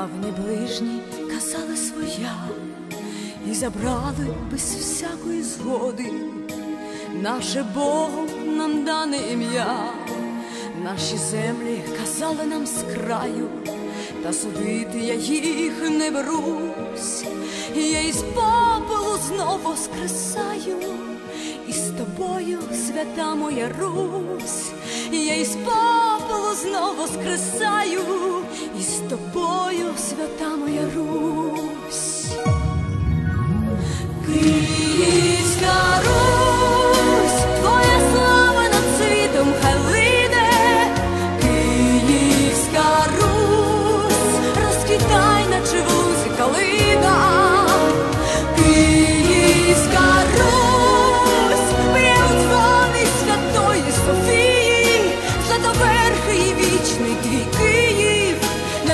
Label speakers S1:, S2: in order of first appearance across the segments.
S1: Давні ближні казали своя і забрали без всякої згоди, наше Богу нам дане ім'я, наші землі казали нам з краю, та судити я їх не берусь, я із попелу знову воскресаю, і з тобою свята моя Русь, я із попелу знов скресаю, і з тобою, свята моя Русь.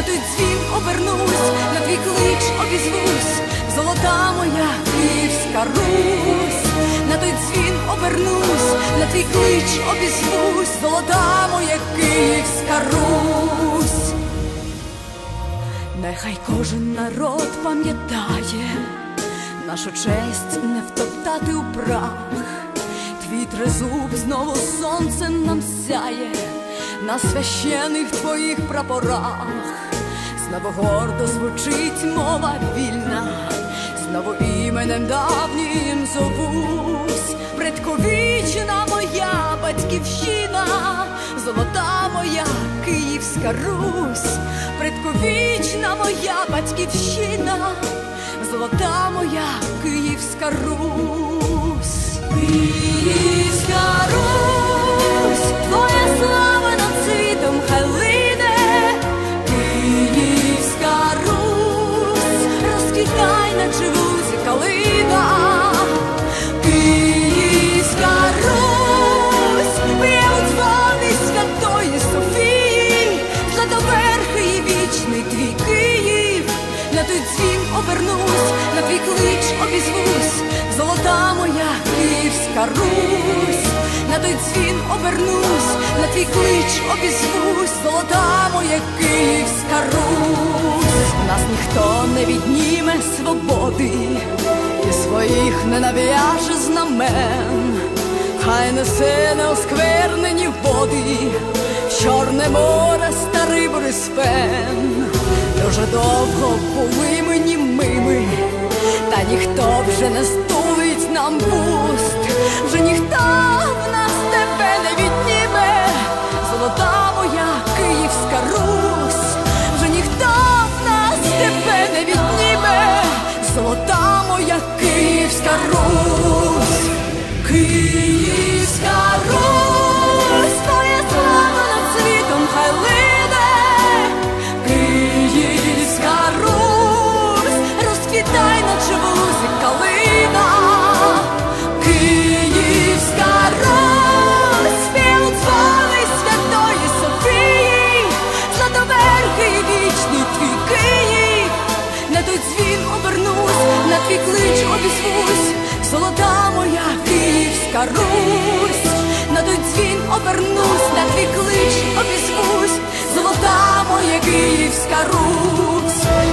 S1: Той дзвін обернусь, на твій клич обізвусь, золота моя Київська Русь, на той дзвін обернусь, на твій клич обізвусь, золота моя Київська Русь. Нехай кожен народ пам'ятає, нашу честь не втоптати у прах, твій трезуб знову сонцем нам сяє на священих твоїх прапорах, знову гордо звучить мова вільна, знову іменем давнім зовусь, предковічна моя батьківщина, золота моя Київська Русь, предковічна моя батьківщина, золота моя Київська Русь, твій клич обізвусь, золота моя Київська Русь, на той дзвін обернусь, на твій клич обізвусь, золота моя Київська Русь, нас ніхто не відніме свободи і своїх не нав'яже знамен, хай несе неосквернені води, Чорне море старий Борисфен. Дуже довго були ми німими, та ніхто вже не стулить нам вуст, вже ніхто в нас тебе не відніме, золота моя Київська Русь, вже ніхто в нас тебе не відніме, золота моя Київська Русь, Київська Русь, твій клич обізвусь, золота моя Київська Русь, на той дзвін обернусь, на твій клич обізвусь, золота моя Київська Русь.